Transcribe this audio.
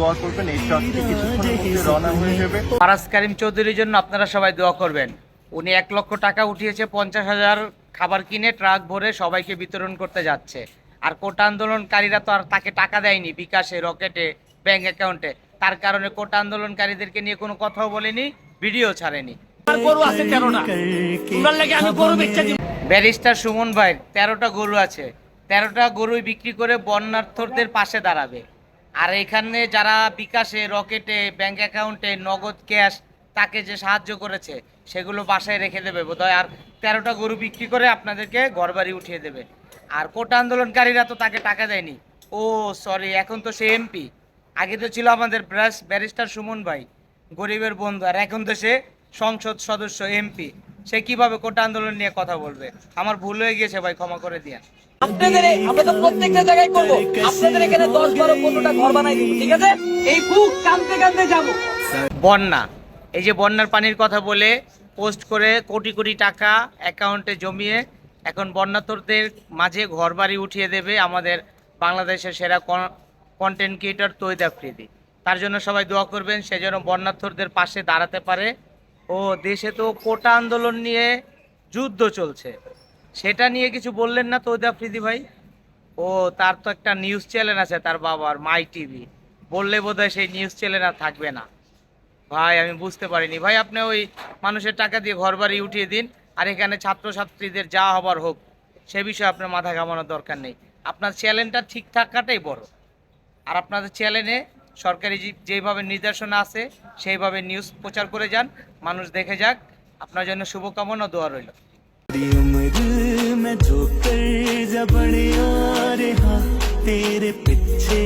দোয়া করবেন এই ট্রাকটি কিছুক্ষণের মধ্যে রওনা হয়ে যাবে। ফারাজ কারিম চৌধুরীর জন্য আপনারা সবাই দোয়া করবেন। উনি এক লক্ষ টাকা উঠিয়েছে পঞ্চাশ হাজার খাবার কিনে ট্রাক ভরে সবাইকে বিতরণ করতে যাচ্ছে। আর কোটা আন্দোলনকারীরা তো আর তাকে টাকা দেয়নি বিকাশে রকেটে ব্যাংক অ্যাকাউন্টে। তার কারণে কোটা আন্দোলনকারীদেরকে নিয়ে কোনো কথাও বলেনি ভিডিও ছাড়েনি। ব্যারিস্টার সুমন ভাই তেরোটা গরু আছে। তেরোটা গরুই বিক্রি করে বন্যার্থদের পাশে দাঁড়াবে। আর এখানে যারা বিকাশে, রকেটে ব্যাংক অ্যাকাউন্টে নগদ ক্যাশ তাকে যে সাহায্য করেছে, সেগুলো বাসায় রেখে দেবে বোধহয়। আর তেরোটা গরু বিক্রি করে আপনাদেরকে ঘরবাড়ি উঠিয়ে দেবে। আর কোটা আন্দোলনকারীরা তো তাকে টাকা দেয়নি। ও সরি এখন তো সে এমপি আগে তো ছিল আমাদের ব্রাস ব্যারিস্টার সুমন ভাই, গরিবের বন্ধু। আর এখন তো সে সংসদ সদস্য এমপি সে কীভাবে কোটা আন্দোলন নিয়ে কথা বলবে? আমার ভুল হয়ে গিয়েছে ভাই, ক্ষমা করে দিয়া আপনাদের আমরা তো প্রত্যেকটা জায়গায় করব। আপনাদের এখানে দশ বারো পনেরোটা ঘর বানাই দিব, ঠিক আছে? এই বুক যাব। বন্যা। এই যে বন্যার পানির কথা বলে পোস্ট করে কোটি কোটি টাকা অ্যাকাউন্টে জমিয়ে এখন বন্যাতরদের মাঝে ঘরবাড়ি উঠিয়ে দেবে আমাদের বাংলাদেশের সেরা কন্টেন্ট ক্রিয়েটর তৈদ আফ্রিদি তার জন্য সবাই দোয়া করবেন, সে যেন বন্যার্থদের পাশে দাঁড়াতে পারে। ও দেশে তো কোটা আন্দোলন নিয়ে যুদ্ধ চলছে। সেটা নিয়ে কিছু বললেন না তো আফ্রিদি ভাই? ও, তার তো একটা নিউজ চ্যানেল আছে তার বাবার মাই টিভি বললে বোধহয় সেই নিউজ চ্যানেল আর থাকবে না। ভাই, আমি বুঝতে পারিনি। ভাই, আপনি ওই মানুষের টাকা দিয়ে ঘর বাড়ি উঠিয়ে দিন, আর এখানে ছাত্রছাত্রীদের যা হবার হোক, সে বিষয়ে আপনার মাথা ঘামানোর দরকার নেই। আপনার চ্যালেঞ্জটা ঠিক থাকাটাই বড়। আর আপনাদের চ্যালেঞ্জে সরকারি যেইভাবে নির্দেশনা আছে, সেইভাবে নিউজ প্রচার করে যান। মানুষ দেখে যাক। আপনার জন্য শুভকামনা দোয়া রইল। में जो कर जबड़े बड़े और हाँ तेरे पीछे